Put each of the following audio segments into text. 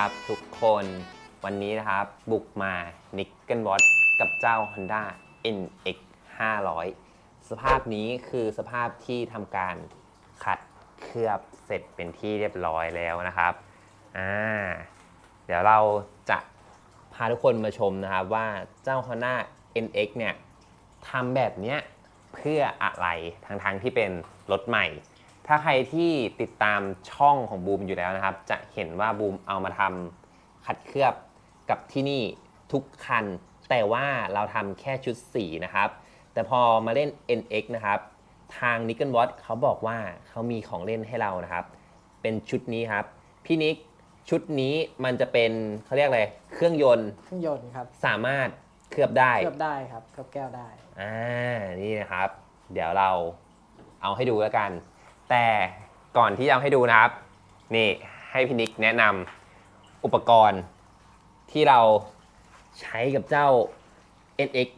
ครับทุกคนวันนี้นะครับ บุกมา n i c k e l w a t กับเจ้า Honda NX 500 สภาพนี้คือสภาพที่ทำการขัดเคลือบเสร็จเป็นที่เรียบร้อยแล้วนะครับอ่าเดี๋ยวเราจะพาทุกคนมาชมนะครับว่าเจ้า Honda NX เนี่ยทำแบบเนี้ยเพื่ออะไรทั้งๆที่เป็นรถใหม่ ถ้าใครที่ติดตามช่องของบูมอยู่แล้วนะครับ จะเห็นว่าบูมเอามาทำขัดเคลือบกับที่นี่ทุกคัน แต่ว่าเราทำแค่ชุดสีนะครับ แต่พอมาเล่น NX นะครับ ทาง n i c k e l w a t เขาบอกว่าเขามีของเล่นให้เรานะครับ เป็นชุดนี้ครับ พี่นิกชุดนี้มันจะเป็นเขาเรียกอะไรเครื่องยนต์เครื่องยนต์ครับ สามารถเคลือบได้เคลือบได้ครับเคลือบแก้วได้อ่านี่นะครับ เดี๋ยวเราเอาให้ดูแล้วกัน แต่ก่อนที่จะเอาให้ดูนะครับ นี่ให้พี่นิกแนะนำอุปกรณ์ที่เราใช้กับเจ้า NX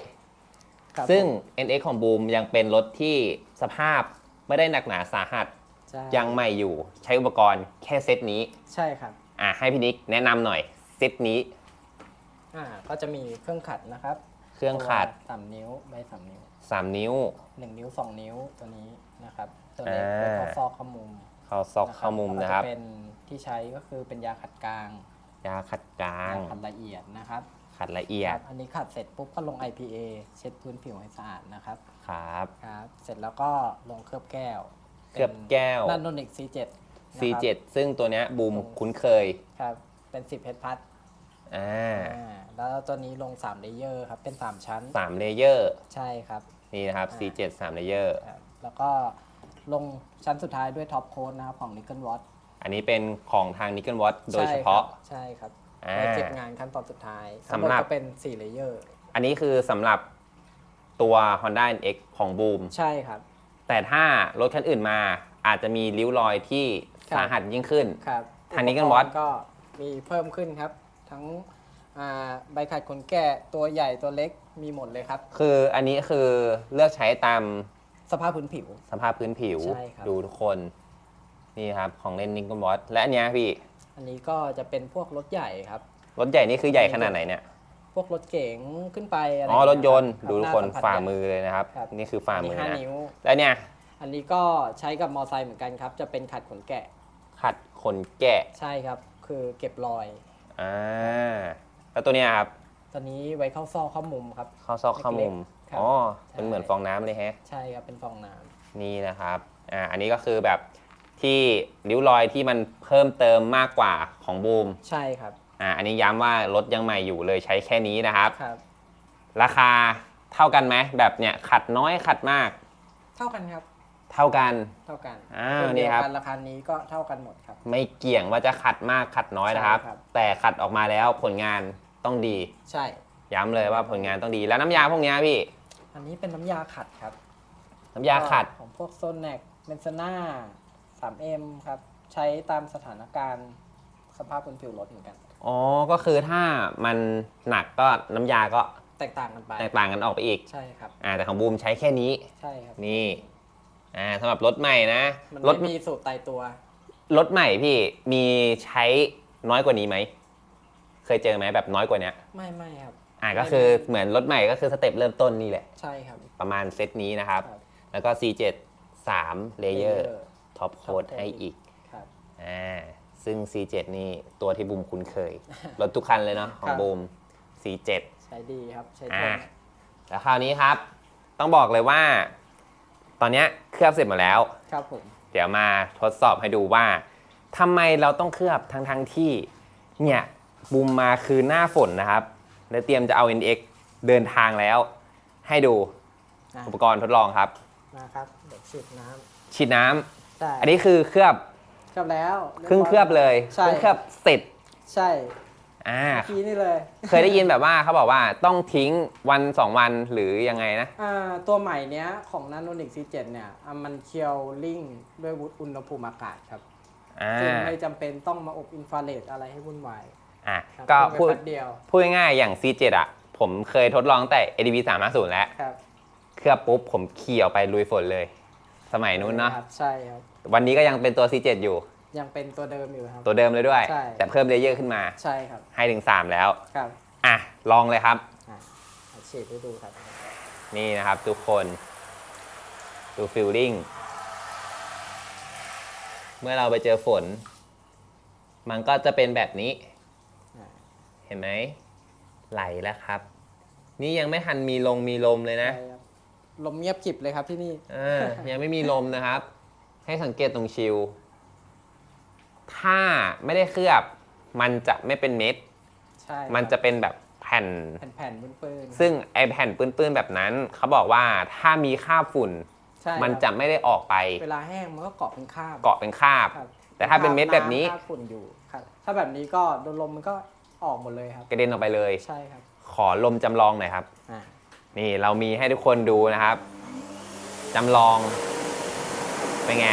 500ครับซึ่งผม NX ของบูมยังเป็นรถที่สภาพไม่ได้หนักหนาสาหัสใช่ยังใหม่อยู่ใช้อุปกรณ์แค่เซตนี้ ใช่ครับ อ่าให้พี่นิกแนะนำหน่อยเซตนี้ อ่าก็จะมีเครื่องขัดนะครับ เครื่องขัดสามนิ้วใบสามนิ้ว3นิ้วหนึ่งนิ้วสองนิ้วตัวนี้ นะครับ ตัวเล็กอ่าไว้เข้าซอกเข้ามุมเข้าซอกเข้ามุมนะครับแล้วก็จเป็นที่ใช้ก็คือเป็นยาขัดกลาง ยาขัดกลางยาขัดละเอียดนะครับ ขัดละเอียคดรับอันนี้ขัดเสร็จปุ๊บก็ลง IPA เช็ดพื้นผิวให้สะอาดนะครับ ครับครับ เสร็จแล้วก็ลงเคลือบแก้ว เคลือบแก้วนันโนนิก C7 นะครับ C7 ซึ่งตัวเนี้ยบูมคุ้นเคย ครับ เป็น 10เพชรพัดอ่าอ่าแล้วตัวนี้ลง3เลเยอร์ครับ เป็น 3 ชั้นสามเลเยอร์ ใช่ครับ นี่นะครับอ่า C7 สามเลเยอร์ครับ แล้วก็ลงชั้นสุดท้ายด้วยท็อปโค้ดนะครับของ Nickel Watch อันนี้เป็นของทาง n i c k e l w a t โดยเฉพาะ ใช่ครับอ่าไว้เก็บงานขั้นตอนสุดท้ายสำหรับทั้งมดก็เป็น4เลเยอร์อันนี้คือสำหรับตัว Honda NX ของบูมใช่ครับ แต่ถ้ารถคันอื่นมาอาจจะมีริ้วรอยที่ครับ สาหัสยิ่งขึ้น ครับทาง Nickel อุปกร Watch ณ์ก็มีเพิ่มขึ้นครับ ทั้งอ่าใบขัดขนแกะตัวใหญ่ตัวเล็กมีหมดเลยครับ คืออันนี้คือเลือกใช้ตาม สภาพพื้นผิว สภาพพื้นผิว ใช่ครับ ดูทุกคน นี่ครับ ของเล่น n i c k e l w a t และอันเนี้ยพี่ อันนี้ก็จะเป็นพวกรถใหญ่ครับ รถใหญ่นี่คือใหญ่ขนาดไหนเนี่ย พวกรถเก๋งขึ้นไปอะไรอ๋อ รถยนต์ครับดูทุกหาคนสัผัส ฝ่าใหญ่มือเลยนะครับ ครับ นี่คือฝ่าอันมืนี้อห้านะนิ้ว แล้วเนี่ย อันนี้ก็ใช้กับมอไซค์เหมือนกันครับ จะเป็นขัดขนแกะ ขัดขนแกะ ใช่ครับ คือเก็บรอย อ่า แล้วตัวเนี้ยครับ ตอนนี้ไว้เข้าซอกเข้ามุมครับ เข้าซอกเข้ามุม ครับอ๋อใช่เป็นเหมือนฟองน้ำเลยแฮะ ใช่ครับเป็นฟองน้ำนี่นะครับ อ่า อันนี้ก็คือแบบที่ริ้วรอยที่มันเพิ่มเติมมากกว่าของบูม ใช่ครับอ่า อันนี้ย้ำว่ารถยังใหม่อยู่เลยใช้แค่นี้นะครับ ครับ ราคาเท่ากันไหมแบบเนี้ยขัดน้อยขัดมากเท่ากันครับเท่ากัน เท่ากันอ่ารุ่นเดียวนี่ครับกันราคานี้ก็เท่ากันหมดครับ ไม่เกี่ยงว่าจะขัดมากขัดน้อยนะครับ ใช่ครับ แต่ขัดออกมาแล้วผลงานต้องดี ใช่ ย้ำเลยว่าผลงานต้องดีแล้วน้ำยาพวกเนี้ยพี่ อันนี้เป็นน้ำยาขัดครับน้ำยาขัด ของพวกโซนแนกเมนซนา 3M ครับ ใช้ตามสถานการณ์สภาพพื้นผิวรถเหมือนกัน อ๋อ ก็คือถ้ามันหนักก็น้ำยาก็แตกต่างกันไป แตกต่างกันออกไปอีก ใช่ครับ อ่า แต่ของบูมใช้แค่นี้ ใช่ครับ นี่ อ่าสำหรับรถใหม่นะ มันรถ ไม่มีสูตรตายตัว รถใหม่พี่มีใช้น้อยกว่านี้ไหม เคยเจอไหมแบบน้อยกว่าเนี้ย ไม่ไม่ครับ อ่าก็คือเหมือนรถใหม่ก็คือสเต็ปเริ่มต้นนี่แหละ ใช่ครับ ประมาณเซตนี้นะครับ ครับ แล้วก็ C7 3เลเยอร์ Layer ท็อปโค้ด Top coat ให้อีกครับ อ่าซึ่ง C7 นี่ตัวที่บูมคุ้นเคย รถทุกคันเลยเนาะของครับ บูม C7 ใช้ดีครับ ใช้ทอ่าน แล้วคราวนี้ครับ ต้องบอกเลยว่า ตอนเนี้ยเคลือบเสร็จหมดแล้ว ครับผม เดี๋ยวมาทดสอบให้ดูว่าทำไมเราต้องเคลือบทั้งทั้งๆที่เนี่ยบูมมาคือหน้าฝนนะครับ และเตรียมจะเอา NX เดินทางแล้ว ให้ดูอะอุปกรณ์ทดลองครับ นะครับเดี๋ยวฉีดน้ฉีดน้ำำได้อันนี้คือเคลือบเคลือบแล้ว ครึ่งเคลือบเลยใช่ ครึ่งเคลือบเสร็จใช่อ่าเมื่อกี้นี่เลยเคยได้ยินแบบว่าเขาบอกว่าต้องทิ้งวันสองวันหรือยังไงนะ อ่าตัวใหม่เนี้ยของ Nanonic C7 เนี่ยอะมันเคียวลิงด้วยวุฒิอุณหภูมิอากาศครับอ่า จึงไม่จำเป็นต้องมาอบอินฟราเรดอะไรให้วุ่นวาย อะครับก็ทิ้งไว้พูดแป๊บเดียวพูดง่ายๆอย่าง C7 อะ ผมเคยทดลองตั้งแต่ ADV 350แล้ว ครับเคลือบปุ๊บผมขี่ออกไปลุยฝนเลย สมัยนู้นเนาะครับใช่ครับ วันนี้ก็ยังเป็นตัว C7 อยู่ ยังเป็นตัวเดิมอยู่ครับ ตัวเดิมเลยด้วย ใช่ แต่เพิ่มเลเยอร์ขึ้นมา ใช่ครับ ให้ถึง 3 แล้ว ครับอะ ลองเลยครับ อะเอาฉีดให้ดูครับ นี่นะครับทุกคนดูฟิลลิ่งเมื่อเราไปเจอฝน มันก็จะเป็นแบบนี้อ่า เห็นไหมไหลแล้วครับ นี่ยังไม่ทันมีลงมีลมเลยนะ ใช่ครับลมเงียบกริบเลยครับที่นี่ อ่า ยังไม่มีลมนะครับ ให้สังเกตตรงชิลถ้าไม่ได้เคลือบ มันจะไม่เป็นเม็ด ใช่มันจะเป็นแบบแผ่น แผ่นๆปื้นๆซึ่งไอแผ่นปื้นๆแบบนั้น เขาบอกว่าถ้ามีคราบฝุ่น ใช่มันครับจะไม่ได้ออกไปเวลาแห้งมันก็เกาะเป็นคราบเกาะเป็นคราบ ครับแต่ถ้าเป็นเม็ดแบบนี้ คราฝุ่นอยู่ครับถ้าแบบนี้ก็โดนลมมันก็ ออกหมดเลยครับ กระเด็นออกไปเลย ใช่ครับขอลมจำลองหน่อยครับ อ่านี่เรามีให้ทุกคนดูนะครับจำลอง เป็นไง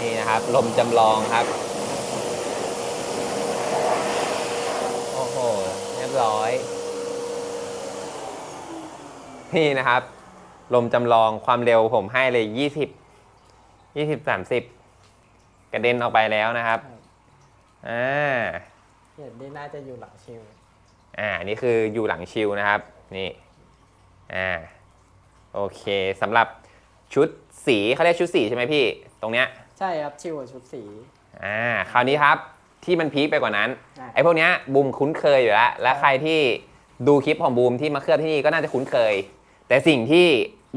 นี่นะครับ ลมจำลองครับ โอ้โห เรียบร้อย นี่นะครับ ลมจำลองความเร็วผมให้เลย 20 20 30 กระเด็นออกไปแล้วนะครับอ่าเห็นนี่น่าจะอยู่หลังชิลอ่านี่คืออยู่หลังชิลนะครับนี่อ่าโอเคสำหรับชุดสีเขาเรียกชุดสีใช่ไหมพี่ ตรงเนี้ยใช่ครับชิลกับชุดสีอ่าคราวนี้ครับที่มันพีคไปกว่านั้นอ่าไอ้พวกเนี้ยบูมคุ้นเคยอยู่แล้วและใครที่ดูคลิปของบูมที่มาเคลือบที่นี่ก็น่าจะคุ้นเคย แต่สิ่งที่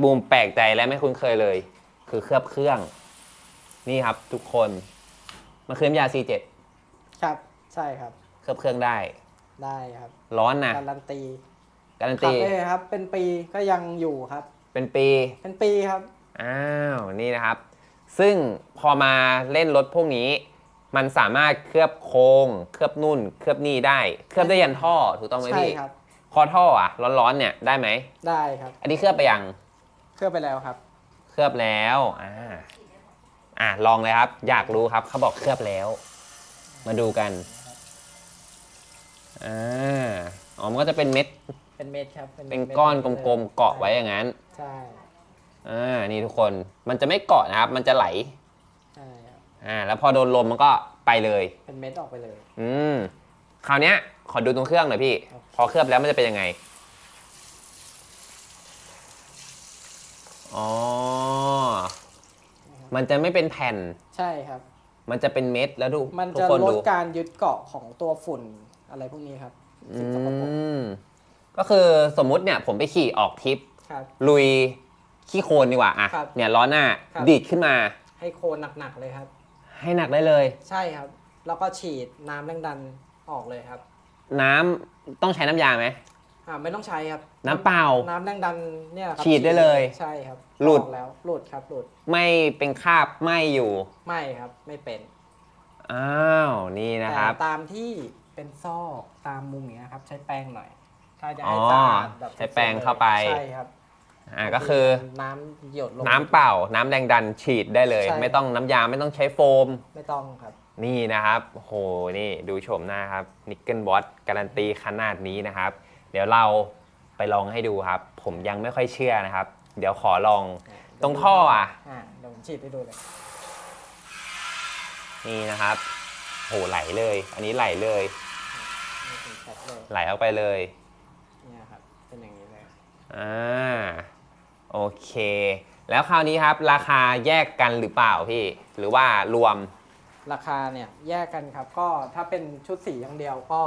บูมแปลกใจและไม่คุ้นเคยเลย คือเคลือบเครื่อง นี่ครับทุกคนมันคือน้ำยา C7 ครับ ใช่ครับ เคลือบเครื่องได้ ได้ครับ ร้อนนะการันตีการันขับตีเลยครับ เป็นปีก็ยังอยู่ครับ เป็นปี เป็นปีครับ อ้าวนี่นะครับ ซึ่งพอมาเล่นรถพวกนี้ มันสามารถเคลือบโครงเคลือบนุ่น เคลือบนี่ได้ เคลือบได้ยันท่อถูกต้องไหมใช่พี่ครับ คอท่ออะร้อนๆเนี่ยได้ไหมได้ครับ อันนี้เคลือบไปยังเคลือบไปแล้วครับ เคลือบแล้วอ่า อ่าลองเลยครับ อยากรู้ครับเขาบอกเคลือบแล้ว มาดูกันอ่าอ๋อมันก็จะเป็นเม็ดเป็นเม็ดครับเป็นม็ดก้อนม็ดกลมๆเกาะไว้อย่างนั้นใช่อ่านี่ทุกคนมันจะไม่เกาะนะครับ มันจะไหลใช่ครับอ่าแล้วพอโดนลมมันก็ไปเลย เป็นเม็ดออกไปเลย อืมคราวเนี้ย ขอดูตรงเครื่องหน่อยพี่ครับพอเคลือบแล้วมันจะเป็นยังไง อ๋อ มันจะไม่เป็นแผ่น ใช่ครับ มันจะเป็นเม็ดแล้วดูมันทุกจะคนลดดูการยึดเกาะของตัวฝุ่นอะไรพวกนี้ครับอืสิ่งสกปรกมก็คือสมมุติเนี่ยผมไปขี่ออกทริป ครับ ลุยขี้โคลนดีกว่าอะครับเนี่ยล้อหน้าครับ ดีดขึ้นมา ให้โคนหนักๆเลยครับ ให้หนักได้เลย ใช่ครับ แล้วก็ฉีดน้ำแรงดันออกเลยครับ น้ำต้องใช้น้ำยาไหม อ่าไม่ต้องใช้ครับน้ำเปล่า น้ำแรงดันเนี่ยครับฉีดได้เลยใช่ครับหลุด ออกแล้วหลุดครับหลุดไม่เป็นคราบไหม่อยู่ ไม่ครับไม่เป็นอ้าวนี่นะแต่ครับตามที่เป็นซอกตามมุมอย่างเงี้ยครับ ใช้แป้งหน่อย ถ้าจะอ๋ให้อสะอาดแบบใช้แป้งเข้าไป ใช่ครับอ่าก็คือน้ำหยดลง น้ำเปล่า น้ำแรงดันฉีดได้เลย ใช่ ไม่ต้องน้ำยาไม่ต้องใช้โฟม ไม่ต้องครับ นี่นะครับโอ้โหนี่ดูโฉมหน้าครับนิกเกิลบอสการันตีขนาดนี้นะครับ เดี๋ยวเราไปลองให้ดูครับ ผมยังไม่ค่อยเชื่อนะครับ เดี๋ยวขอลองตรงท่ออะ อ่าเดี๋ยวผมฉีดให้ดูเลย นี่นะครับ โหไหลเลย อันนี้ไหลเลย นี่เป็นแพ็คเลยไหลออกไปเลย เนี่ยครับ เป็นอย่างนี้เลย อ่าโอเค แล้วคราวนี้ครับ ราคาแยกกันหรือเปล่าพี่ หรือว่ารวม ราคาเนี่ยแยกกันครับ ก็ถ้าเป็นชุดสีอย่างเดียวก็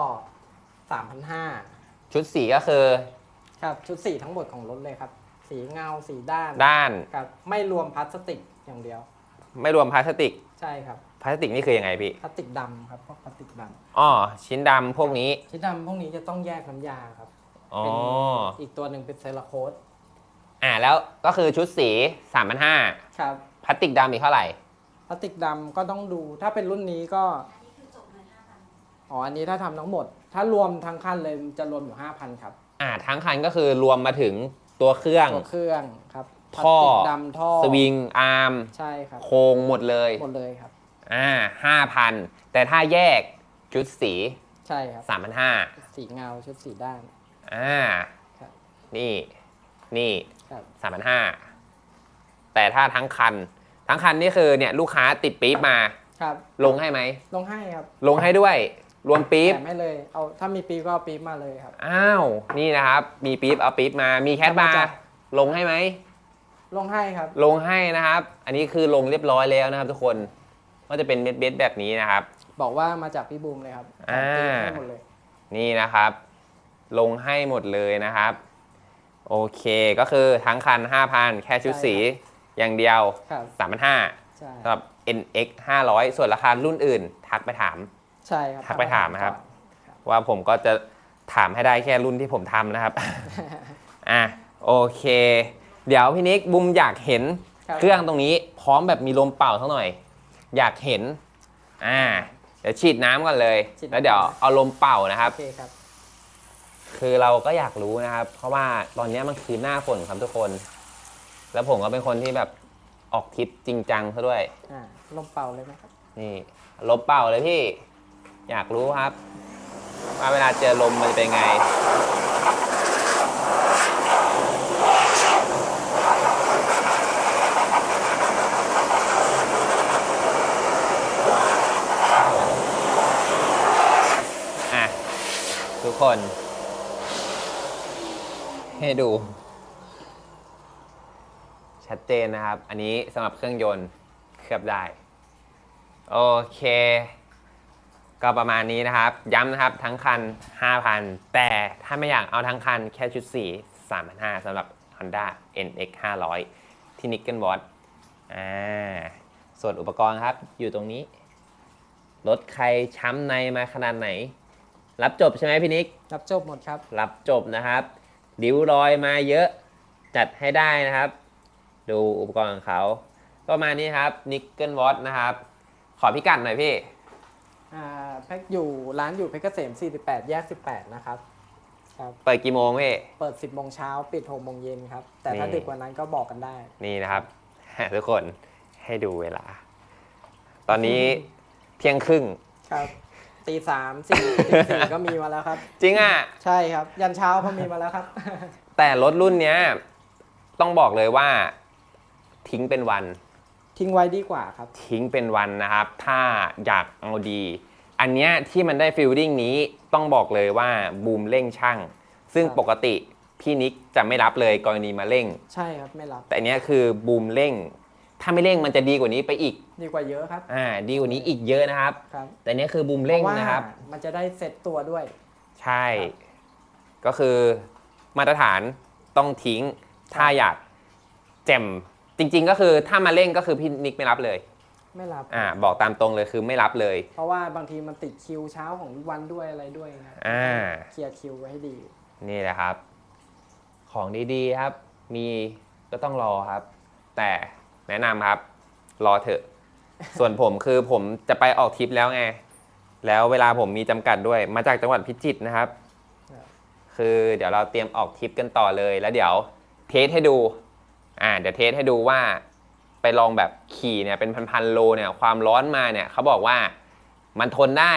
3,500 ชุดสีก็คือครับชุดสีทั้งหมดของรถเลยครับ สีเงาสีด้านด้านครับไม่รวมพลาสติกอย่างเดียว ไม่รวมพลาสติกใช่ครับพลาสติกนี่คือยังไงพี่พลาสติกดำครับพวกพลาสติกดอ๋อชิ้นดำพวกนี้ำที่ดำพวกนี้จะต้องแยกน้ำยาครับอ๋อเป็นอีกตัวหนึ่งเป็นเซราโคตอ่าแล้วก็คือชุดสี3 5 0 0ครับพลาสติกดำอีกเท่าไหร่ พลาสติกดำก็ต้องดูถ้าเป็นรุ่นนี้ก็อ๋ออันนี้ถ้าทำทั้งหมด ถ้ารวมทั้งคันเลยจะรวมอยู่5,000ครับอ่าทั้งคันก็คือรวมมาถึงตัวเครื่อง ตัวเครื่องครับพลาสท่อติกดำท่อสวิงอาร์มใช่ครับโครงหมดเลยหมดเลยครับ อ่าห้าพันแต่ถ้าแยกชุดสีใช่ครับ สามพันห้าสีเงาชุดสีด้าน อ่าครับ นี่นี่ครับ สามพันห้าแต่ถ้าทั้งคัน ทั้งคันนี่คือเนี่ยลูกค้าติดปี๊บมาครับ ลงให้ไหม ลงให้ครับ ลงให้ด้วย รวมปี๊บแถมให้เลย เอาถ้ามีปี๊บก็เอาปี๊บมาเลยครับ อ้าว นี่นะครับ มีปี๊บเอาปี๊บมา มีแคทบาเอามาจ้ะร์ลงให้ไหม ลงให้ครับ ลงให้นะครับ อันนี้คือลงเรียบร้อยแล้วนะครับ ทุกคน ก็จะเป็นเม็ดๆแบบนี้นะครับ บอกว่ามาจากพี่บูมเลยครับอ่า ปี๊บให้หมดเลย นี่นะครับ ลงให้หมดเลยนะครับ โอเค ก็คือทั้งคัน 5,000 แค่ชุดใช่สี อย่างเดียว ครับ 3,500 ใช่ สำหรับ NX 500 ส่วนราคารุ่นอื่น ทักไปถาม ใช่ครับทักไปถามนะครับก่อนว่าผมก็จะถามให้ได้แค่รุ่นที่ผมทำนะครับ อะโอเค เดี๋ยวพี่นิกบุมอยากเห็นครับเครื่องตรงนี้ พร้อมแบบมีลมเป่าสักหน่อย อยากเห็น อ่า เดี๋ยวฉีดน้ำก่อนเลย ฉีดน้ำ แล้วเดี๋ยวเอาลมเป่านะครับ โอเคครับ คือเราก็อยากรู้นะครับ เพราะว่าตอนนี้มันคือหน้าฝนครับทุกคน แล้วผมก็เป็นคนที่แบบออกทริปจริงจังซะด้วย อ่าลมเป่าเลยไหมครับ นี่ลมเป่าเลยพี่ อยากรู้ครับ ว่าเวลาเจอลมมันจะเป็นไง อะ ทุกคน ให้ดู ชัดเจนนะครับ อันนี้สำหรับเครื่องยนต์เคลือบได้ โอเค ก็ประมาณนี้นะครับ ย้ำนะครับทั้งคัน 5,000 แต่ถ้าไม่อยากเอาทั้งคันแค่ชุดสี3,500สำหรับ Honda NX 500 ที่ Nickel Watch อ่าส่วนอุปกรณ์ครับอยู่ตรงนี้ รถใครช้ำในมาขนาดไหน รับจบใช่ไหมพี่นิก รับจบหมดครับ รับจบนะครับริ้วรอยมาเยอะจัดให้ได้นะครับ ดูอุปกรณ์ของเขา ก็ประมาณนี้ครับ Nickel Watch นะครับ ขอพิกัดหน่อยพี่อ่า แพ็กอยู่ร้านอยู่เพชรเกษม 48 แยก 18 นะครับครับ เปิดกี่โมงพี่ เปิด 10โมงเช้าปิด6โมงเย็นครับ แต่ถ้านี่ ดึกกว่านั้นก็บอกกันได้ นี่นะครับ ทุกคนให้ดูเวลา ตอนนี้เที่ยงครึ่ง ครับตีสามสี่ตีสี่ก็มีมาแล้วครับ จริงอะ ใช่ครับ ยันเช้าก็มีมาแล้วครับ แต่รถรุ่นเนี้ย ต้องบอกเลยว่า ทิ้งเป็นวัน ทิ้งไว้ดีกว่าครับ ทิ้งเป็นวันนะครับ ถ้าอยากเอาดี อันเนี้ยที่มันได้ฟิลลิ่งนี้ต้องบอกเลยว่าบูมเร่งช่าง ซึ่งครับ ปกติพี่นิกจะไม่รับเลยกรณีมาเร่ง ใช่ครับไม่รับแต่อันเนี้ยคือบูมเร่ง ถ้าไม่เร่งมันจะดีกว่านี้ไปอีก ดีกว่าเยอะครับอ่า ดีกว่านี้อีกเยอะนะครับ ครับแต่อันเนี้ยคือบูมเร่งพาว่านะครับ มันจะได้เซ็ตตัวด้วย ใช่ก็คือมาตรฐานต้องทิ้ง ถ้าอยากแจ่ม จริง ๆ ก็คือถ้ามาเร่งก็คือพี่นิกไม่รับเลยไม่รับ อ่าบอกตามตรงเลยคือไม่รับเลย เพราะว่าบางทีมันติดคิวเช้าของวันด้วยอะไรด้วยนะครับอ่า เคลียร์คิวไว้ให้ดี นี่แหละครับ ของดีๆครับ มีก็ต้องรอครับ แต่แนะนำครับ รอเถอะ ส่วนผมคือผมจะไปออกทริปแล้วไง แล้วเวลาผมมีจำกัดด้วย มาจากจังหวัดพิจิตรนะครับ ครับ คือเดี๋ยวเราเตรียมออกทริปกันต่อเลย แล้วเดี๋ยวเทสให้ดู อ่าเดี๋ยวเทสให้ดูว่าไปลองแบบขี่เนี่ยเป็นพันๆโลเนี่ยความร้อนมาเนี่ยเขาบอกว่ามันทนได้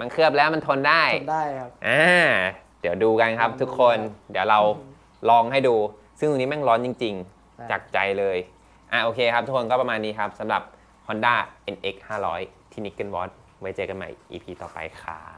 มันเคลือบแล้วมันทนได้ทนได้ครับอ่าเดี๋ยวดูกันครับลองดูทุกคนครับเดี๋ยวเราลองให้ดู ซึ่งตรงนี้แม่งร้อนจริงได้ๆจากใจเลย อ่าโอเคครับทุกคนก็ประมาณนี้ครับสำหรับ Honda NX 500 ที่ Nickel Watch ไว้เจอกันใหม่ EP ต่อไปครับ